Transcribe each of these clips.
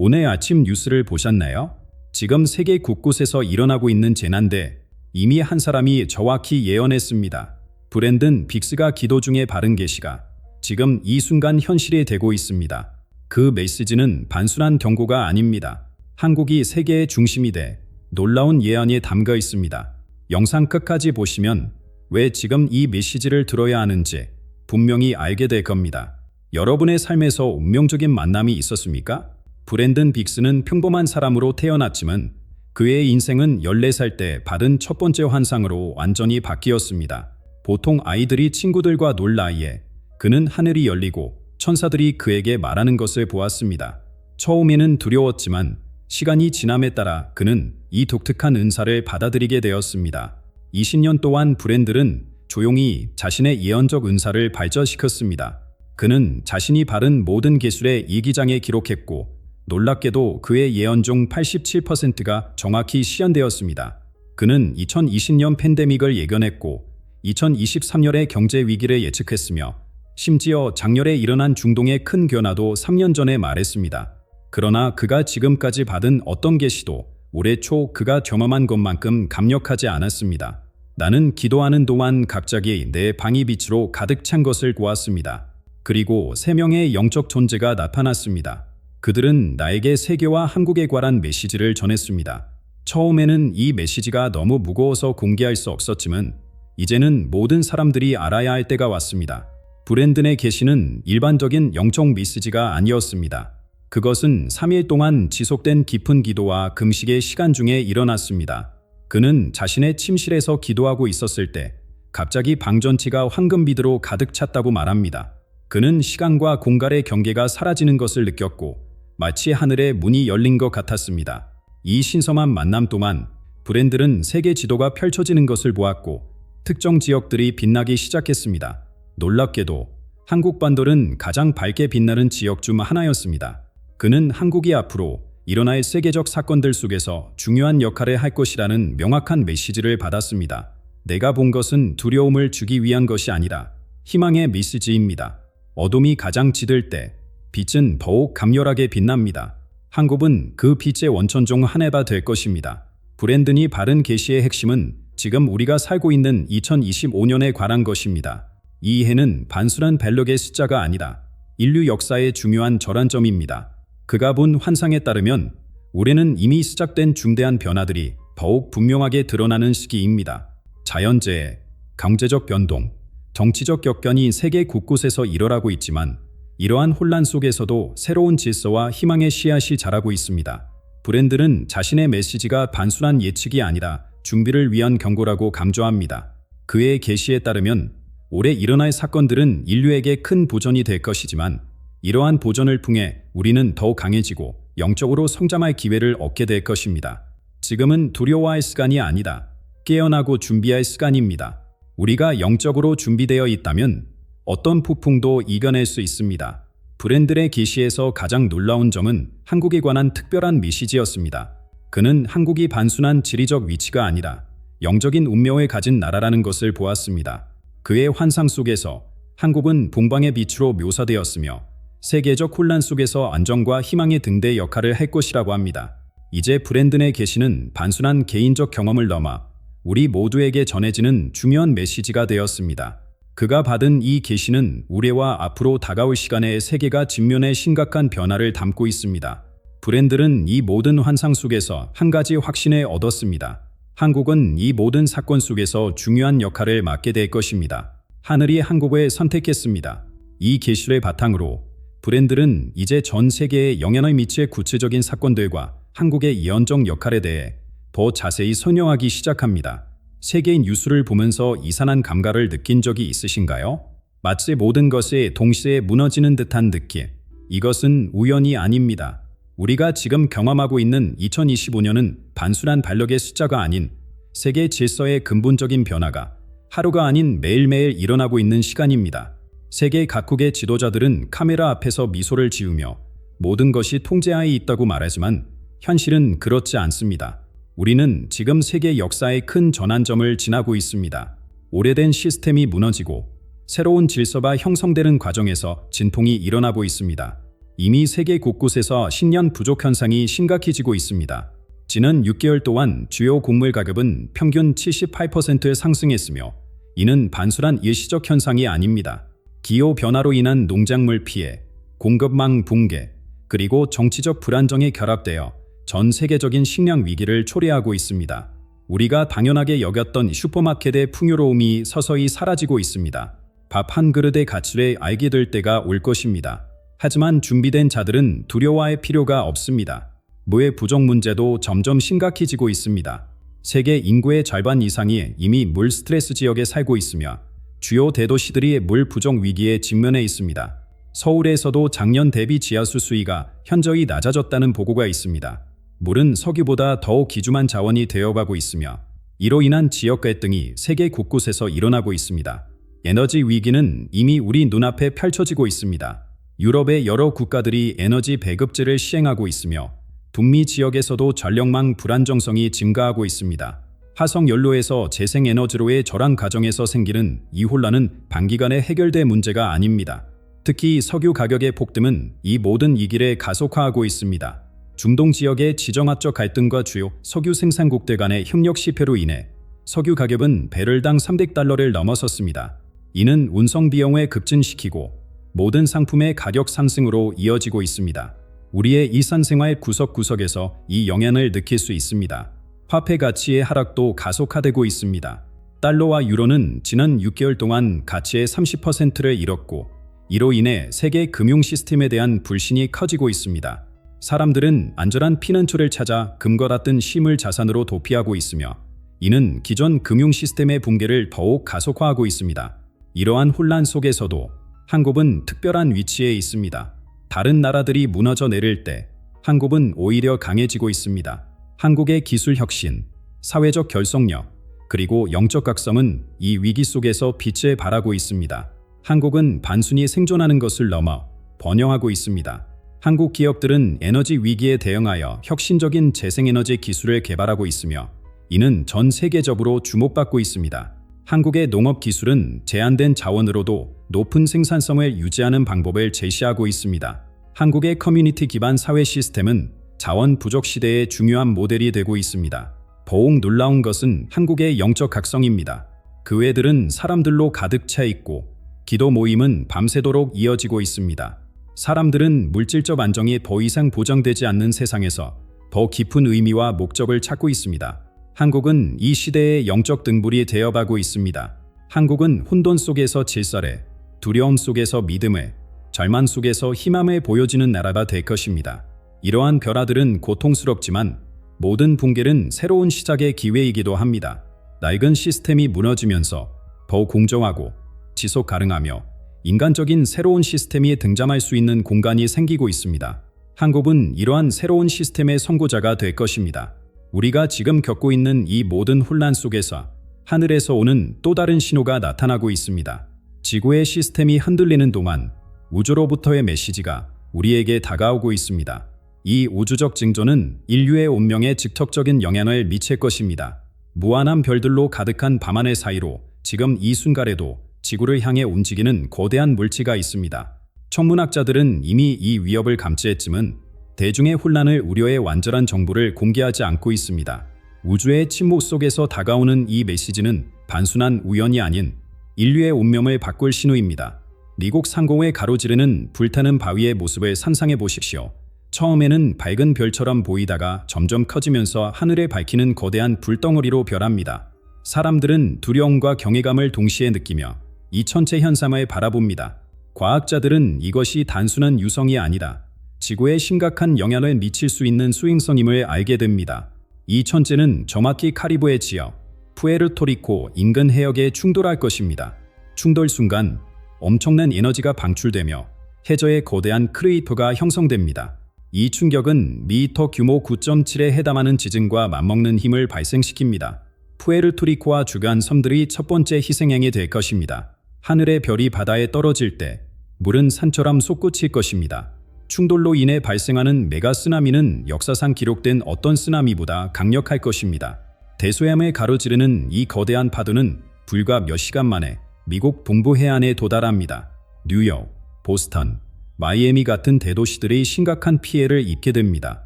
오늘 아침 뉴스를 보셨나요? 지금 세계 곳곳에서 일어나고 있는 재난데 이미 한 사람이 정확히 예언했습니다. 브랜든 빅스가 기도 중에 바른 계시가 지금 이 순간 현실이 되고 있습니다. 그 메시지는 단순한 경고가 아닙니다. 한국이 세계의 중심이 돼 놀라운 예언이 담겨 있습니다. 영상 끝까지 보시면 왜 지금 이 메시지를 들어야 하는지 분명히 알게 될 겁니다. 여러분의 삶에서 운명적인 만남이 있었습니까? 브랜든 빅스는 평범한 사람으로 태어났지만 그의 인생은 14살 때 받은 첫 번째 환상으로 완전히 바뀌었습니다. 보통 아이들이 친구들과 놀 나이에 그는 하늘이 열리고 천사들이 그에게 말하는 것을 보았습니다. 처음에는 두려웠지만 시간이 지남에 따라 그는 이 독특한 은사를 받아들이게 되었습니다. 20년 동안 브랜들은 조용히 자신의 예언적 은사를 발전시켰습니다. 그는 자신이 바른 모든 기술의 이기장에 기록했고 놀랍게도 그의 예언 중 87%가 정확히 시현되었습니다. 그는 2020년 팬데믹을 예견했고 2023년의 경제 위기를 예측했으며 심지어 작년에 일어난 중동의 큰 변화도 3년 전에 말했습니다. 그러나 그가 지금까지 받은 어떤 계시도 올해 초 그가 경험한 것만큼 강력하지 않았습니다. 나는 기도하는 동안 갑자기 내 방이 빛으로 가득 찬 것을 보았습니다. 그리고 세 명의 영적 존재가 나타났습니다. 그들은 나에게 세계와 한국에 관한 메시지를 전했습니다. 처음에는 이 메시지가 너무 무거워서 공개할 수 없었지만 이제는 모든 사람들이 알아야 할 때가 왔습니다. 브랜든의 계시는 일반적인 영적 메시지가 아니었습니다. 그것은 3일 동안 지속된 깊은 기도와 금식의 시간 중에 일어났습니다. 그는 자신의 침실에서 기도하고 있었을 때 갑자기 방전치가 황금비드로 가득 찼다고 말합니다. 그는 시간과 공간의 경계가 사라지는 것을 느꼈고 마치 하늘의 문이 열린 것 같았습니다. 이 신성한 만남 동안 브랜들은 세계 지도가 펼쳐지는 것을 보았고 특정 지역들이 빛나기 시작했습니다. 놀랍게도 한국 반도는 가장 밝게 빛나는 지역 중 하나였습니다. 그는 한국이 앞으로 일어날 세계적 사건들 속에서 중요한 역할을 할 것이라는 명확한 메시지를 받았습니다. 내가 본 것은 두려움을 주기 위한 것이 아니라 희망의 메시지입니다. 어둠이 가장 짙을 때 빛은 더욱 강렬하게 빛납니다. 한국은 그 빛의 원천 중 하나가 될 것입니다. 브랜든이 바른 계시의 핵심은 지금 우리가 살고 있는 2025년에 관한 것입니다. 이 해는 단순한 벨럭의 숫자가 아니라 인류 역사의 중요한 전환점입니다. 그가 본 환상에 따르면 올해는 이미 시작된 중대한 변화들이 더욱 분명하게 드러나는 시기입니다. 자연재해, 경제적 변동, 정치적 격변이 세계 곳곳에서 일어나고 있지만 이러한 혼란 속에서도 새로운 질서와 희망의 씨앗이 자라고 있습니다. 브랜드는 자신의 메시지가 단순한 예측이 아니라 준비를 위한 경고라고 강조합니다. 그의 계시에 따르면 올해 일어날 사건들은 인류에게 큰 보전이 될 것이지만 이러한 보전을 통해 우리는 더 강해지고 영적으로 성장할 기회를 얻게 될 것입니다. 지금은 두려워할 시간이 아니다. 깨어나고 준비할 시간입니다. 우리가 영적으로 준비되어 있다면 어떤 폭풍도 이겨낼 수 있습니다. 브랜들의 계시에서 가장 놀라운 점은 한국에 관한 특별한 메시지였습니다. 그는 한국이 단순한 지리적 위치가 아니라 영적인 운명을 가진 나라라는 것을 보았습니다. 그의 환상 속에서 한국은 봉방의 빛으로 묘사되었으며 세계적 혼란 속에서 안정과 희망의 등대 역할을 할 것이라고 합니다. 이제 브랜든의 계시는 단순한 개인적 경험을 넘어 우리 모두에게 전해지는 중요한 메시지가 되었습니다. 그가 받은 이 계시는 우리와 앞으로 다가올 시간의 세계가 직면해 심각한 변화를 담고 있습니다. 브랜들은 이 모든 환상 속에서 한 가지 확신을 얻었습니다. 한국은 이 모든 사건 속에서 중요한 역할을 맡게 될 것입니다. 하늘이 한국을 선택했습니다. 이 계시를 바탕으로 브랜들은 이제 전 세계에 영향을 미칠 구체적인 사건들과 한국의 예언적 역할에 대해 더 자세히 설명하기 시작합니다. 세계인 뉴스를 보면서 이상한 감각을 느낀 적이 있으신가요? 마치 모든 것이 동시에 무너지는 듯한 느낌. 이것은 우연이 아닙니다. 우리가 지금 경험하고 있는 2025년은 단순한 발력의 숫자가 아닌 세계 질서의 근본적인 변화가 하루가 아닌 매일매일 일어나고 있는 시간입니다. 세계 각국의 지도자들은 카메라 앞에서 미소를 지으며 모든 것이 통제하에 있다고 말하지만 현실은 그렇지 않습니다. 우리는 지금 세계 역사의 큰 전환점을 지나고 있습니다. 오래된 시스템이 무너지고 새로운 질서가 형성되는 과정에서 진통이 일어나고 있습니다. 이미 세계 곳곳에서 신년 부족 현상이 심각해지고 있습니다. 지난 6개월 동안 주요 곡물 가격은 평균 78% 상승했으며 이는 단순한 일시적 현상이 아닙니다. 기후 변화로 인한 농작물 피해, 공급망 붕괴, 그리고 정치적 불안정이 결합되어 전 세계적인 식량 위기를 초래하고 있습니다. 우리가 당연하게 여겼던 슈퍼마켓의 풍요로움이 서서히 사라지고 있습니다. 밥 한 그릇의 가치를 알게 될 때가 올 것입니다. 하지만 준비된 자들은 두려워할 필요가 없습니다. 무의 부족 문제도 점점 심각해지고 있습니다. 세계 인구의 절반 이상이 이미 물 스트레스 지역에 살고 있으며 주요 대도시들이 물 부족 위기에 직면해 있습니다. 서울에서도 작년 대비 지하수 수위가 현저히 낮아졌다는 보고가 있습니다. 물은 석유보다 더욱 기중한 자원이 되어가고 있으며 이로 인한 지역 갈등이 세계 곳곳에서 일어나고 있습니다. 에너지 위기는 이미 우리 눈앞에 펼쳐지고 있습니다. 유럽의 여러 국가들이 에너지 배급제를 시행하고 있으며 북미 지역에서도 전력망 불안정성이 증가하고 있습니다. 화석 연료에서 재생에너지로의 절한 과정에서 생기는 이 혼란은 단기간에 해결될 문제가 아닙니다. 특히 석유 가격의 폭등은 이 모든 이길에 가속화하고 있습니다. 중동 지역의 지정학적 갈등과 주요 석유 생산국들 간의 협력 실패로 인해 석유 가격은 배럴당 300달러를 넘어섰습니다. 이는 운송 비용을 급증시키고 모든 상품의 가격 상승으로 이어지고 있습니다. 우리의 일상생활 구석구석에서 이 영향을 느낄 수 있습니다. 화폐 가치의 하락도 가속화되고 있습니다. 달러와 유로는 지난 6개월 동안 가치의 30%를 잃었고 이로 인해 세계 금융 시스템에 대한 불신이 커지고 있습니다. 사람들은 안전한 피난처를 찾아 금과 같은 실물 자산으로 도피하고 있으며 이는 기존 금융 시스템의 붕괴를 더욱 가속화하고 있습니다. 이러한 혼란 속에서도 한국은 특별한 위치에 있습니다. 다른 나라들이 무너져 내릴 때 한국은 오히려 강해지고 있습니다. 한국의 기술 혁신, 사회적 결속력, 그리고 영적 각성은 이 위기 속에서 빛을 발하고 있습니다. 한국은 단순히 생존하는 것을 넘어 번영하고 있습니다. 한국 기업들은 에너지 위기에 대응하여 혁신적인 재생에너지 기술을 개발하고 있으며 이는 전 세계적으로 주목받고 있습니다. 한국의 농업 기술은 제한된 자원으로도 높은 생산성을 유지하는 방법을 제시하고 있습니다. 한국의 커뮤니티 기반 사회 시스템은 자원 부족 시대의 중요한 모델이 되고 있습니다. 더욱 놀라운 것은 한국의 영적 각성입니다. 교회들은 사람들로 가득 차 있고 기도 모임은 밤새도록 이어지고 있습니다. 사람들은 물질적 안정이 더 이상 보장되지 않는 세상에서 더 깊은 의미와 목적을 찾고 있습니다. 한국은 이 시대의 영적 등불이 되어가고 있습니다. 한국은 혼돈 속에서 질서래, 두려움 속에서 믿음을, 절망 속에서 희망을 보여주는 나라가 될 것입니다. 이러한 변화들은 고통스럽지만 모든 붕괴는 새로운 시작의 기회이기도 합니다. 낡은 시스템이 무너지면서 더 공정하고 지속 가능하며 인간적인 새로운 시스템이 등장할 수 있는 공간이 생기고 있습니다. 한국은 이러한 새로운 시스템의 선구자가 될 것입니다. 우리가 지금 겪고 있는 이 모든 혼란 속에서 하늘에서 오는 또 다른 신호가 나타나고 있습니다. 지구의 시스템이 흔들리는 동안 우주로부터의 메시지가 우리에게 다가오고 있습니다. 이 우주적 징조는 인류의 운명에 직접적인 영향을 미칠 것입니다. 무한한 별들로 가득한 밤하늘 사이로 지금 이 순간에도 지구를 향해 움직이는 거대한 물체가 있습니다. 천문학자들은 이미 이 위협을 감지했지만 대중의 혼란을 우려해 완전한 정보를 공개하지 않고 있습니다. 우주의 침묵 속에서 다가오는 이 메시지는 단순한 우연이 아닌 인류의 운명을 바꿀 신호입니다. 미국 상공을 가로지르는 불타는 바위의 모습을 상상해 보십시오. 처음에는 밝은 별처럼 보이다가 점점 커지면서 하늘에 밝히는 거대한 불덩어리로 변합니다. 사람들은 두려움과 경외감을 동시에 느끼며 이 천체 현상을 바라봅니다. 과학자들은 이것이 단순한 유성이 아니다. 지구에 심각한 영향을 미칠 수 있는 수행성임을 알게 됩니다. 이 천체는 정확히 카리브해 지역, 푸에르토리코 인근 해역에 충돌할 것입니다. 충돌 순간 엄청난 에너지가 방출되며 해저에 거대한 크레이터가 형성됩니다. 이 충격은 미터 규모 9.7에 해당하는 지진과 맞먹는 힘을 발생시킵니다. 푸에르토리코와 주간 섬들이 첫 번째 희생양이 될 것입니다. 하늘의 별이 바다에 떨어질 때 물은 산처럼 솟구칠 것입니다. 충돌로 인해 발생하는 메가 쓰나미는 역사상 기록된 어떤 쓰나미보다 강력할 것입니다. 대서양을 가로지르는 이 거대한 파도는 불과 몇 시간 만에 미국 동부 해안에 도달합니다. 뉴욕, 보스턴, 마이애미 같은 대도시들이 심각한 피해를 입게 됩니다.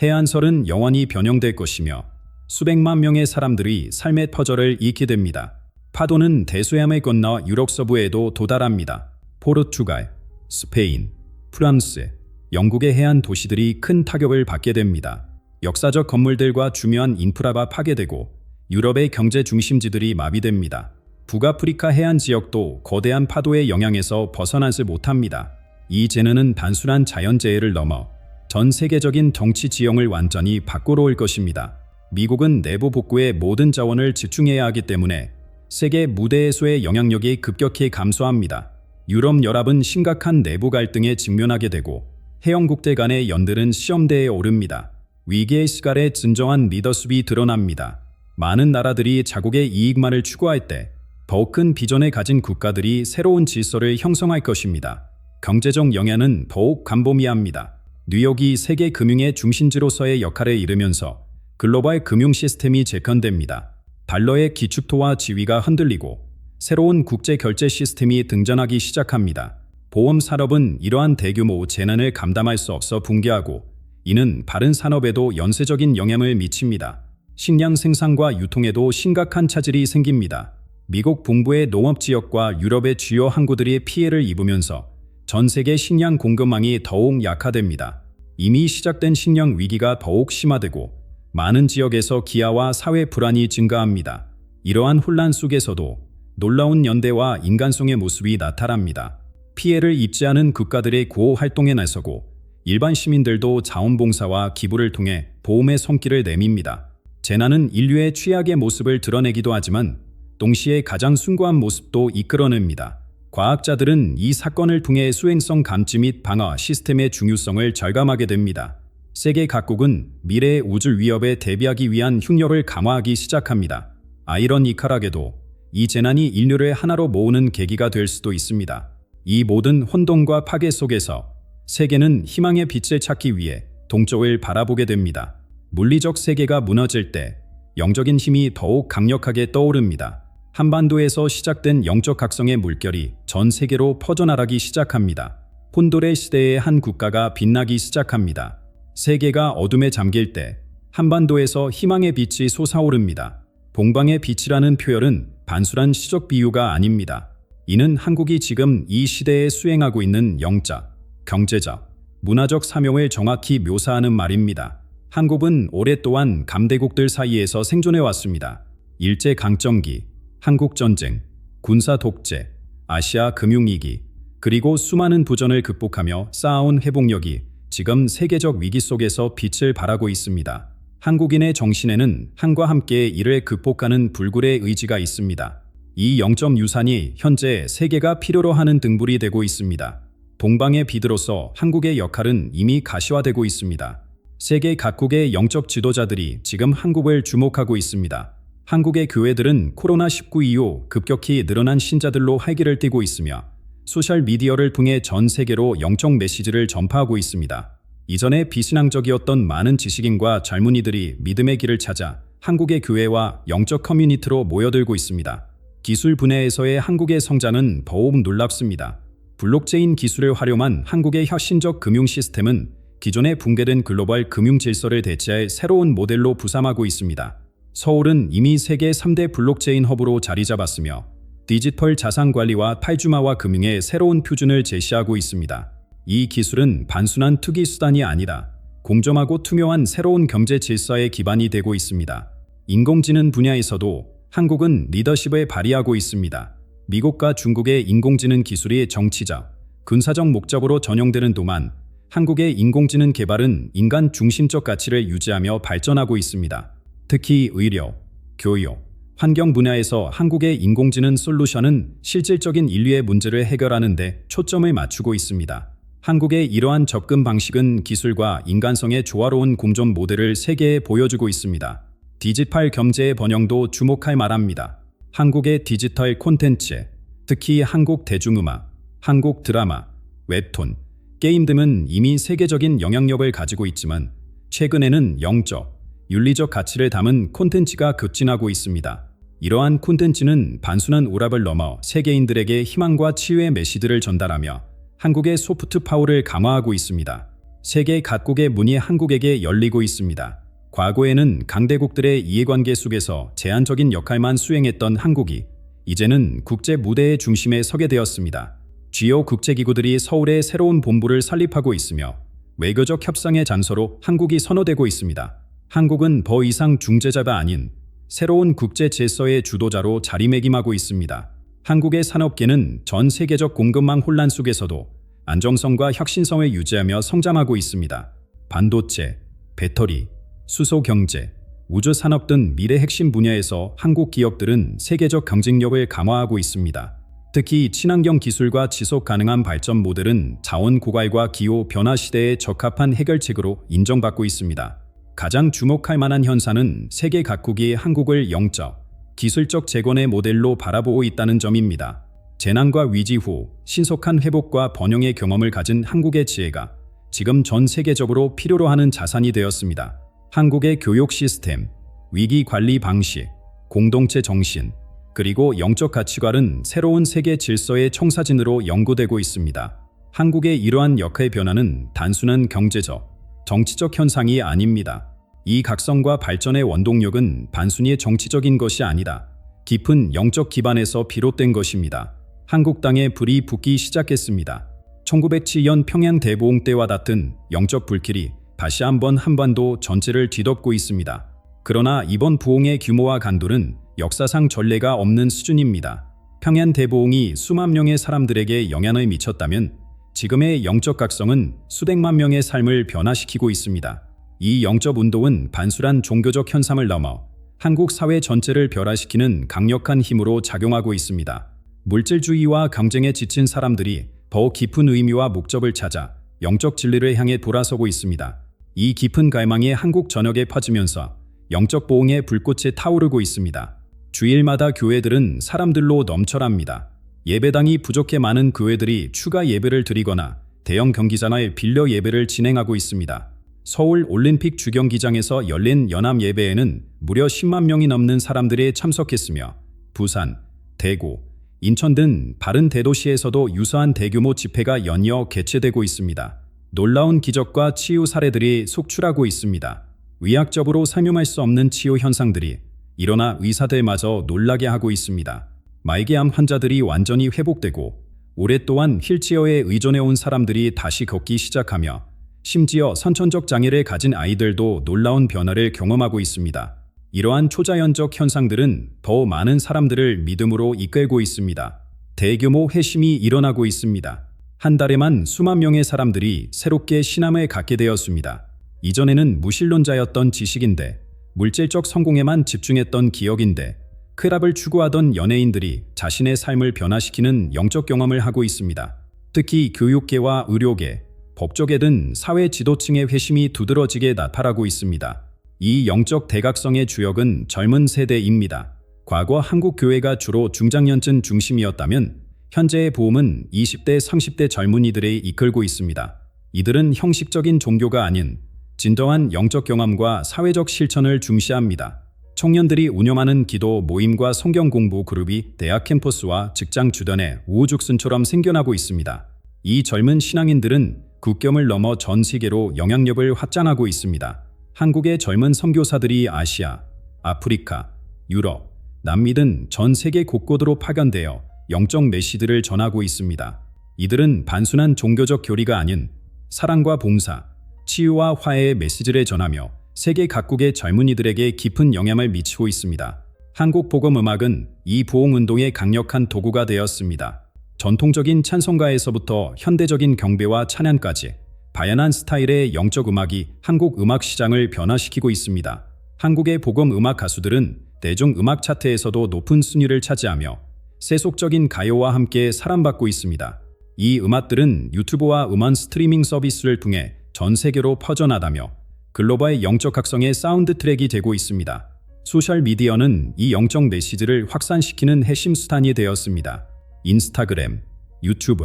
해안설은 영원히 변형될 것이며 수백만 명의 사람들이 삶의 퍼즐을 잃게 됩니다. 파도는 대서양을 건너 유럽 서부에도 도달합니다. 포르투갈, 스페인, 프랑스, 영국의 해안 도시들이 큰 타격을 받게 됩니다. 역사적 건물들과 중요한 인프라가 파괴되고 유럽의 경제 중심지들이 마비됩니다. 북아프리카 해안 지역도 거대한 파도의 영향에서 벗어나지 못합니다. 이 재난은 단순한 자연재해를 넘어 전 세계적인 정치 지형을 완전히 바꾸러 올 것입니다. 미국은 내부 복구에 모든 자원을 집중해야 하기 때문에 세계 무대에서의 영향력이 급격히 감소합니다. 유럽 연합은 심각한 내부 갈등에 직면하게 되고 해영국대 간의 연들은 시험대에 오릅니다. 위기의 시간에 진정한 리더십이 드러납니다. 많은 나라들이 자국의 이익만을 추구할 때 더욱 큰 비전을 가진 국가들이 새로운 질서를 형성할 것입니다. 경제적 영향은 더욱 광범위합니다. 뉴욕이 세계 금융의 중심지로서의 역할을 이루면서 글로벌 금융 시스템이 재편됩니다. 달러의 기축토와 지위가 흔들리고 새로운 국제 결제 시스템이 등장하기 시작합니다. 보험 산업은 이러한 대규모 재난을 감당할 수 없어 붕괴하고 이는 바른 산업에도 연쇄적인 영향을 미칩니다. 식량 생산과 유통에도 심각한 차질이 생깁니다. 미국 북부의 농업 지역과 유럽의 주요 항구들이 피해를 입으면서 전 세계 식량 공급망이 더욱 약화됩니다. 이미 시작된 식량 위기가 더욱 심화되고 많은 지역에서 기아와 사회 불안이 증가합니다. 이러한 혼란 속에서도 놀라운 연대와 인간성의 모습이 나타납니다. 피해를 입지 않은 국가들의 구호 활동에 나서고 일반 시민들도 자원봉사와 기부를 통해 보험의 손길을 내밉니다. 재난은 인류의 취약의 모습을 드러내기도 하지만 동시에 가장 숭고한 모습도 이끌어냅니다. 과학자들은 이 사건을 통해 수행성 감지 및 방어 시스템의 중요성을 절감하게 됩니다. 세계 각국은 미래의 우주 위협에 대비하기 위한 흉력을 강화하기 시작합니다. 아이러니컬하게도 이 재난이 인류를 하나로 모으는 계기가 될 수도 있습니다. 이 모든 혼돈과 파괴 속에서 세계는 희망의 빛을 찾기 위해 동쪽을 바라보게 됩니다. 물리적 세계가 무너질 때 영적인 힘이 더욱 강력하게 떠오릅니다. 한반도에서 시작된 영적 각성의 물결이 전 세계로 퍼져나가기 시작합니다. 혼돌의 시대의 한 국가가 빛나기 시작합니다. 세계가 어둠에 잠길 때 한반도에서 희망의 빛이 솟아오릅니다. 봉방의 빛이라는 표현은 단순한 시적 비유가 아닙니다. 이는 한국이 지금 이 시대에 수행하고 있는 영적, 경제적, 문화적 사명을 정확히 묘사하는 말입니다. 한국은 오랫동안 감대국들 사이에서 생존해 왔습니다. 일제 강점기, 한국 전쟁, 군사 독재, 아시아 금융위기, 그리고 수많은 부전을 극복하며 쌓아온 회복력이 지금 세계적 위기 속에서 빛을 발하고 있습니다. 한국인의 정신에는 한과 함께 이를 극복하는 불굴의 의지가 있습니다. 이 영점 유산이 현재 세계가 필요로 하는 등불이 되고 있습니다. 동방의 빛으로서 한국의 역할은 이미 가시화되고 있습니다. 세계 각국의 영적 지도자들이 지금 한국을 주목하고 있습니다. 한국의 교회들은 코로나19 이후 급격히 늘어난 신자들로 활기를 띠고 있으며 소셜 미디어를 통해 전 세계로 영적 메시지를 전파하고 있습니다. 이전에 비신앙적이었던 많은 지식인과 젊은이들이 믿음의 길을 찾아 한국의 교회와 영적 커뮤니티로 모여들고 있습니다. 기술 분야에서의 한국의 성장은 더욱 놀랍습니다. 블록체인 기술을 활용한 한국의 혁신적 금융 시스템은 기존의 붕괴된 글로벌 금융 질서를 대체할 새로운 모델로 부상하고 있습니다. 서울은 이미 세계 3대 블록체인 허브로 자리 잡았으며 디지털 자산 관리와 탈주마화 금융의 새로운 표준을 제시하고 있습니다. 이 기술은 단순한 투기 수단이 아니라 공정하고 투명한 새로운 경제 질서의 기반이 되고 있습니다. 인공지능 분야에서도 한국은 리더십을 발휘하고 있습니다. 미국과 중국의 인공지능 기술이 정치적, 군사적 목적으로 전용되는 동안 한국의 인공지능 개발은 인간 중심적 가치를 유지하며 발전하고 있습니다. 특히 의료, 교육, 환경 분야에서 한국의 인공지능 솔루션은 실질적인 인류의 문제를 해결하는 데 초점을 맞추고 있습니다. 한국의 이러한 접근 방식은 기술과 인간성의 조화로운 공존 모델을 세계에 보여주고 있습니다. 디지털 경제의 번영도 주목할 만합니다. 한국의 디지털 콘텐츠, 특히 한국 대중음악, 한국 드라마, 웹툰, 게임 등은 이미 세계적인 영향력을 가지고 있지만 최근에는 영적, 윤리적 가치를 담은 콘텐츠가 급진하고 있습니다. 이러한 콘텐츠는 단순한 오락을 넘어 세계인들에게 희망과 치유의 메시지를 전달하며 한국의 소프트 파워를 강화하고 있습니다. 세계 각국의 문이 한국에게 열리고 있습니다. 과거에는 강대국들의 이해관계 속에서 제한적인 역할만 수행했던 한국이 이제는 국제 무대의 중심에 서게 되었습니다. 주요 국제기구들이 서울에 새로운 본부를 설립하고 있으며 외교적 협상의 장소로 한국이 선호되고 있습니다. 한국은 더 이상 중재자가 아닌 새로운 국제 질서의 주도자로 자리매김하고 있습니다. 한국의 산업계는 전 세계적 공급망 혼란 속에서도 안정성과 혁신성을 유지하며 성장하고 있습니다. 반도체, 배터리, 수소 경제, 우주 산업 등 미래 핵심 분야에서 한국 기업들은 세계적 경쟁력을 강화하고 있습니다. 특히 친환경 기술과 지속 가능한 발전 모델은 자원 고갈과 기후 변화 시대에 적합한 해결책으로 인정받고 있습니다. 가장 주목할 만한 현상은 세계 각국이 한국을 영적, 기술적 재건의 모델로 바라보고 있다는 점입니다. 재난과 위기 후 신속한 회복과 번영의 경험을 가진 한국의 지혜가 지금 전 세계적으로 필요로 하는 자산이 되었습니다. 한국의 교육 시스템, 위기 관리 방식, 공동체 정신, 그리고 영적 가치관은 새로운 세계 질서의 청사진으로 연구되고 있습니다. 한국의 이러한 역할 변화는 단순한 경제적, 정치적 현상이 아닙니다. 이 각성과 발전의 원동력은 단순히 정치적인 것이 아니다. 깊은 영적 기반에서 비롯된 것입니다. 한국 땅에 불이 붙기 시작했습니다. 1907년 평양 대보응 때와 같은 영적 불길이 다시 한번 한반도 전체를 뒤덮고 있습니다. 그러나 이번 부흥의 규모와 간도는 역사상 전례가 없는 수준입니다. 평양 대보응이 수만 명의 사람들에게 영향을 미쳤다면 지금의 영적 각성은 수백만 명의 삶을 변화시키고 있습니다. 이 영적 운동은 반술한 종교적 현상을 넘어 한국 사회 전체를 변화시키는 강력한 힘으로 작용하고 있습니다. 물질주의와 경쟁에 지친 사람들이 더 깊은 의미와 목적을 찾아 영적 진리를 향해 돌아서고 있습니다. 이 깊은 갈망이 한국 전역에 퍼지면서 영적 보응의 불꽃이 타오르고 있습니다. 주일마다 교회들은 사람들로 넘쳐납니다. 예배당이 부족해 많은 교회들이 추가 예배를 드리거나 대형 경기장을 빌려 예배를 진행하고 있습니다. 서울 올림픽 주경기장에서 열린 연합 예배에는 무려 10만 명이 넘는 사람들이 참석했으며 부산, 대구, 인천 등 다른 대도시에서도 유사한 대규모 집회가 연이어 개최되고 있습니다. 놀라운 기적과 치유 사례들이 속출하고 있습니다. 의학적으로 설명할 수 없는 치유 현상들이 일어나 의사들마저 놀라게 하고 있습니다. 말기암 환자들이 완전히 회복되고 오랫동안 휠체어에 의존해온 사람들이 다시 걷기 시작하며 심지어 선천적 장애를 가진 아이들도 놀라운 변화를 경험하고 있습니다. 이러한 초자연적 현상들은 더 많은 사람들을 믿음으로 이끌고 있습니다. 대규모 회심이 일어나고 있습니다. 한 달에만 수만 명의 사람들이 새롭게 신함을 갖게 되었습니다. 이전에는 무신론자였던 지식인데 물질적 성공에만 집중했던 기억인데 크랍을 추구하던 연예인들이 자신의 삶을 변화시키는 영적 경험을 하고 있습니다. 특히 교육계와 의료계, 법조계 등 사회 지도층의 회심이 두드러지게 나타나고 있습니다. 이 영적 대각성의 주역은 젊은 세대입니다. 과거 한국 교회가 주로 중장년층 중심이었다면 현재의 보험은 20대, 30대 젊은이들이 이끌고 있습니다. 이들은 형식적인 종교가 아닌 진정한 영적 경험과 사회적 실천을 중시합니다. 청년들이 운영하는 기도 모임과 성경 공부 그룹이 대학 캠퍼스와 직장 주변에 우후죽순처럼 생겨나고 있습니다. 이 젊은 신앙인들은 국경을 넘어 전 세계로 영향력을 확장하고 있습니다. 한국의 젊은 선교사들이 아시아, 아프리카, 유럽, 남미 등 전 세계 곳곳으로 파견되어 영적 메시드를 전하고 있습니다. 이들은 단순한 종교적 교리가 아닌 사랑과 봉사, 치유와 화해의 메시지를 전하며 세계 각국의 젊은이들에게 깊은 영향을 미치고 있습니다. 한국 복음 음악은 이 보호 운동의 강력한 도구가 되었습니다. 전통적인 찬송가에서부터 현대적인 경배와 찬양까지 다양한 스타일의 영적 음악이 한국 음악 시장을 변화시키고 있습니다. 한국의 복음 음악 가수들은 대중 음악 차트에서도 높은 순위를 차지하며 세속적인 가요와 함께 사랑받고 있습니다. 이 음악들은 유튜브와 음원 스트리밍 서비스를 통해 전 세계로 퍼져나가며 글로벌 영적 각성의 사운드 트랙이 되고 있습니다. 소셜 미디어는 이 영적 메시지를 확산시키는 핵심 수단이 되었습니다. 인스타그램, 유튜브,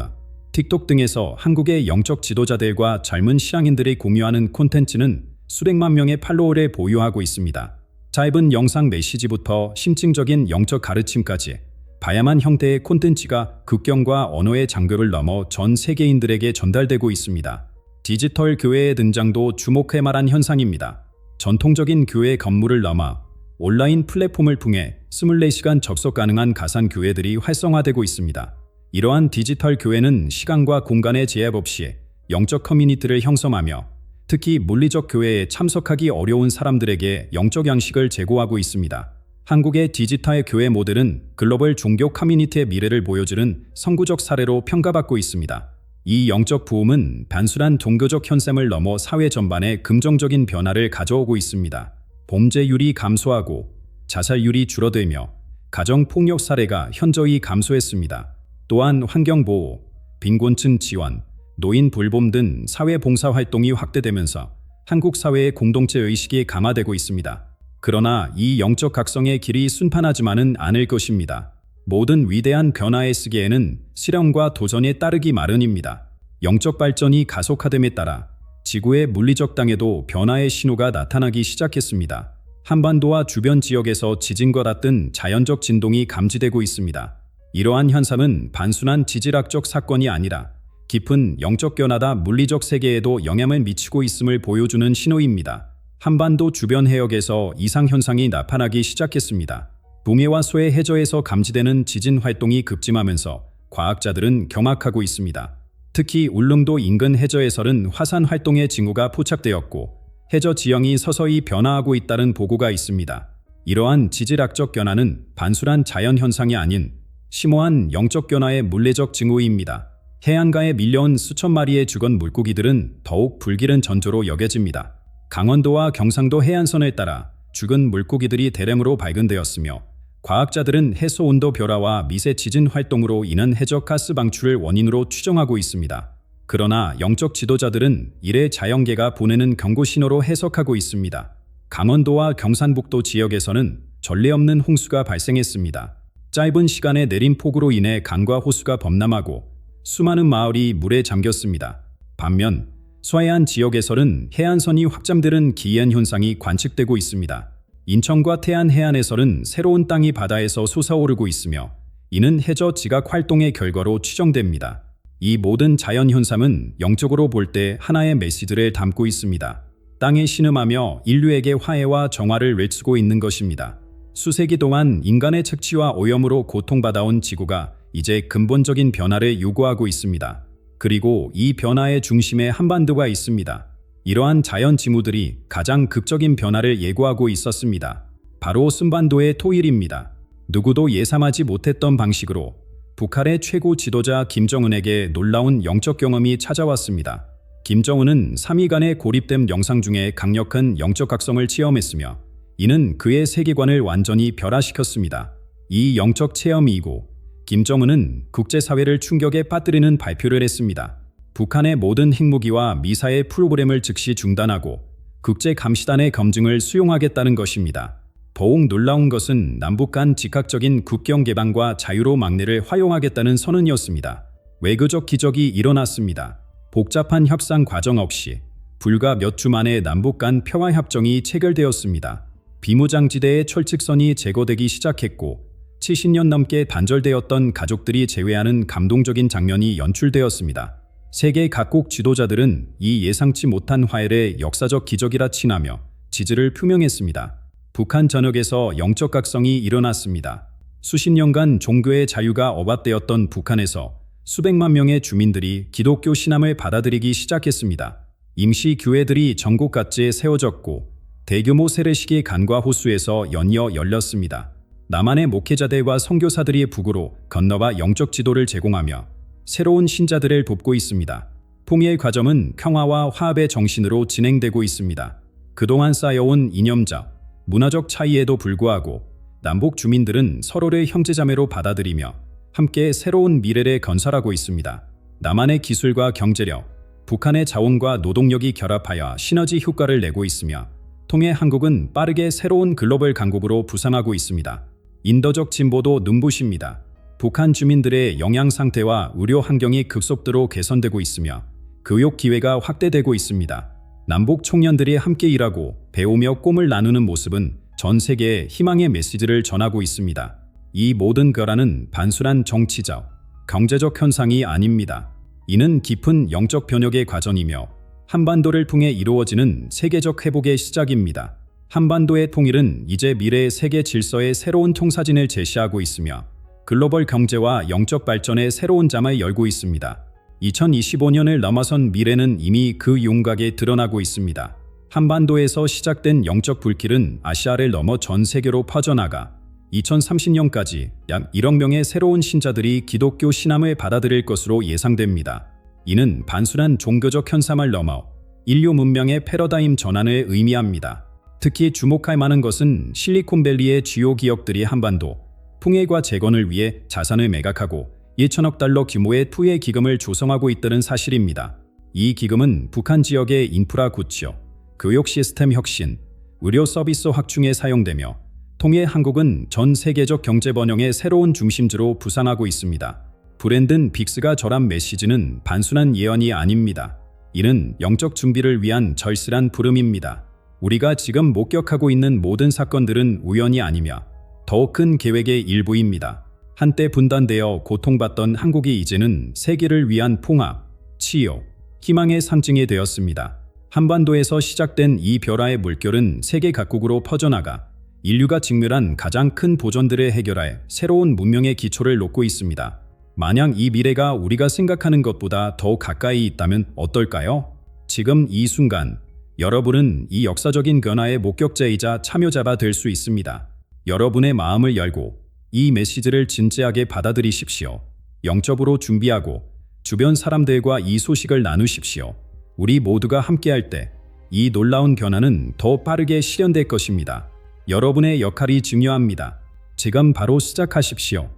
틱톡 등에서 한국의 영적 지도자들과 젊은 시향인들이 공유하는 콘텐츠는 수백만 명의 팔로워를 보유하고 있습니다. 짧은 영상 메시지부터 심층적인 영적 가르침까지 봐야만 형태의 콘텐츠가 극경과 언어의 장벽을 넘어 전 세계인들에게 전달되고 있습니다. 디지털 교회의 등장도 주목할 만한 현상입니다. 전통적인 교회 건물을 넘어 온라인 플랫폼을 통해 24시간 접속 가능한 가상 교회들이 활성화되고 있습니다. 이러한 디지털 교회는 시간과 공간의 제약 없이 영적 커뮤니티를 형성하며 특히 물리적 교회에 참석하기 어려운 사람들에게 영적 양식을 제공하고 있습니다. 한국의 디지털 교회 모델은 글로벌 종교 커뮤니티의 미래를 보여주는 선구적 사례로 평가받고 있습니다. 이 영적 부흥은 단순한 종교적 현상을 넘어 사회 전반에 긍정적인 변화를 가져오고 있습니다. 범죄율이 감소하고 자살률이 줄어들며 가정 폭력 사례가 현저히 감소했습니다. 또한 환경보호, 빈곤층 지원, 노인 불봄 등 사회 봉사 활동이 확대되면서 한국 사회의 공동체 의식이 강화되고 있습니다. 그러나 이 영적 각성의 길이 순탄하지만은 않을 것입니다. 모든 위대한 변화의 시기에는 실험과 도전에 따르기 마련입니다. 영적 발전이 가속화됨에 따라 지구의 물리적 땅에도 변화의 신호가 나타나기 시작했습니다. 한반도와 주변 지역에서 지진과 같은 자연적 진동이 감지되고 있습니다. 이러한 현상은 단순한 지질학적 사건이 아니라 깊은 영적 변화다 물리적 세계에도 영향을 미치고 있음을 보여주는 신호입니다. 한반도 주변 해역에서 이상 현상이 나타나기 시작했습니다. 동해와 소해 해저에서 감지되는 지진 활동이 급증하면서 과학자들은 경악하고 있습니다. 특히 울릉도 인근 해저에서는 화산 활동의 징후가 포착되었고 해저 지형이 서서히 변화하고 있다는 보고가 있습니다. 이러한 지질학적 변화는 단순한 자연 현상이 아닌 심오한 영적 변화의 물리적 징후입니다. 해안가에 밀려온 수천 마리의 죽은 물고기들은 더욱 불길한 전조로 여겨집니다. 강원도와 경상도 해안선에 따라 죽은 물고기들이 대량으로 발견되었으며 과학자들은 해소 온도 변화와 미세 지진 활동으로 인한 해저 가스 방출을 원인으로 추정하고 있습니다. 그러나 영적 지도자들은 이래 자연계가 보내는 경고 신호로 해석하고 있습니다. 강원도와 경산북도 지역에서는 전례 없는 홍수가 발생했습니다. 짧은 시간에 내린 폭우로 인해 강과 호수가 범람하고 수많은 마을이 물에 잠겼습니다. 반면 서해안 지역에서는 해안선이 확장되는 기이한 현상이 관측되고 있습니다. 인천과 태안 해안에서는 새로운 땅이 바다에서 솟아오르고 있으며 이는 해저 지각 활동의 결과로 추정됩니다. 이 모든 자연 현상은 영적으로 볼 때 하나의 메시지를 담고 있습니다. 땅에 신음하며 인류에게 화해와 정화를 외치고 있는 것입니다. 수세기 동안 인간의 착취와 오염으로 고통받아온 지구가 이제 근본적인 변화를 요구하고 있습니다. 그리고 이 변화의 중심에 한반도가 있습니다. 이러한 자연 지무들이 가장 극적인 변화를 예고하고 있었습니다. 바로 순반도의 토일입니다. 누구도 예상하지 못했던 방식으로 북한의 최고 지도자 김정은에게 놀라운 영적 경험이 찾아왔습니다. 김정은은 3일간의 고립된 영상 중에 강력한 영적 각성을 체험했으며 이는 그의 세계관을 완전히 변화시켰습니다. 이 영적 체험이고 김정은은 국제사회를 충격에 빠뜨리는 발표를 했습니다. 북한의 모든 핵무기와 미사일 프로그램을 즉시 중단하고 국제 감시단의 검증을 수용하겠다는 것입니다. 더욱 놀라운 것은 남북 간 즉각적인 국경 개방과 자유로 막내를 활용하겠다는 선언이었습니다. 외교적 기적이 일어났습니다. 복잡한 협상 과정 없이 불과 몇 주 만에 남북 간 평화 협정이 체결되었습니다. 비무장지대의 철칙선이 제거되기 시작했고 70년 넘게 단절되었던 가족들이 재회하는 감동적인 장면이 연출되었습니다. 세계 각국 지도자들은 이 예상치 못한 화해를 역사적 기적이라 칭하며 지지를 표명했습니다. 북한 전역에서 영적 각성이 일어났습니다. 수십 년간 종교의 자유가 억압되었던 북한에서 수백만 명의 주민들이 기독교 신앙을 받아들이기 시작했습니다. 임시 교회들이 전국 각지에 세워졌고 대규모 세례식이 간과 호수에서 연이어 열렸습니다. 남한의 목회자들과 선교사들이 북으로 건너와 영적 지도를 제공하며 새로운 신자들을 돕고 있습니다. 통일 과정은 평화와 화합의 정신으로 진행되고 있습니다. 그동안 쌓여온 이념적, 문화적 차이에도 불구하고 남북 주민들은 서로를 형제자매로 받아들이며 함께 새로운 미래를 건설하고 있습니다. 남한의 기술과 경제력, 북한의 자원과 노동력이 결합하여 시너지 효과를 내고 있으며 통해 한국은 빠르게 새로운 글로벌 강국으로 부상하고 있습니다. 인도적 진보도 눈부십니다. 북한 주민들의 영양 상태와 의료 환경이 급속도로 개선되고 있으며 교육 기회가 확대되고 있습니다. 남북 청년들이 함께 일하고 배우며 꿈을 나누는 모습은 전 세계에 희망의 메시지를 전하고 있습니다. 이 모든 결함은 단순한 정치적, 경제적 현상이 아닙니다. 이는 깊은 영적 변혁의 과정이며 한반도를 통해 이루어지는 세계적 회복의 시작입니다. 한반도의 통일은 이제 미래의 세계 질서의 새로운 통사진을 제시하고 있으며 글로벌 경제와 영적 발전의 새로운 장을 열고 있습니다. 2025년을 넘어선 미래는 이미 그 윤곽에 드러나고 있습니다. 한반도에서 시작된 영적 불길은 아시아를 넘어 전 세계로 퍼져나가 2030년까지 약 1억 명의 새로운 신자들이 기독교 신앙을 받아들일 것으로 예상됩니다. 이는 단순한 종교적 현상을 넘어 인류 문명의 패러다임 전환을 의미합니다. 특히 주목할 만한 것은 실리콘밸리의 주요 기업들이 한반도 풍해과 재건을 위해 자산을 매각하고 1천억 달러 규모의 투여 기금을 조성하고 있다는 사실입니다. 이 기금은 북한 지역의 인프라 구축, 교육 시스템 혁신, 의료 서비스 확충에 사용되며 통해 한국은 전 세계적 경제 번영의 새로운 중심지로 부상하고 있습니다. 브랜든 빅스가 절한 메시지는 단순한 예언이 아닙니다. 이는 영적 준비를 위한 절실한 부름입니다. 우리가 지금 목격하고 있는 모든 사건들은 우연이 아니며 더큰 계획의 일부입니다. 한때 분단되어 고통받던 한국이 이제는 세계를 위한 통합, 치유, 희망의 상징이 되었습니다. 한반도에서 시작된 이 변화의 물결은 세계 각국으로 퍼져나가 인류가 직면한 가장 큰 보전들을 해결할 새로운 문명의 기초를 놓고 있습니다. 만약 이 미래가 우리가 생각하는 것보다 더 가까이 있다면 어떨까요? 지금 이 순간 여러분은 이 역사적인 변화의 목격자이자 참여자가 될 수 있습니다. 여러분의 마음을 열고 이 메시지를 진지하게 받아들이십시오. 영적으로 준비하고 주변 사람들과 이 소식을 나누십시오. 우리 모두가 함께할 때 이 놀라운 변화는 더 빠르게 실현될 것입니다. 여러분의 역할이 중요합니다. 지금 바로 시작하십시오.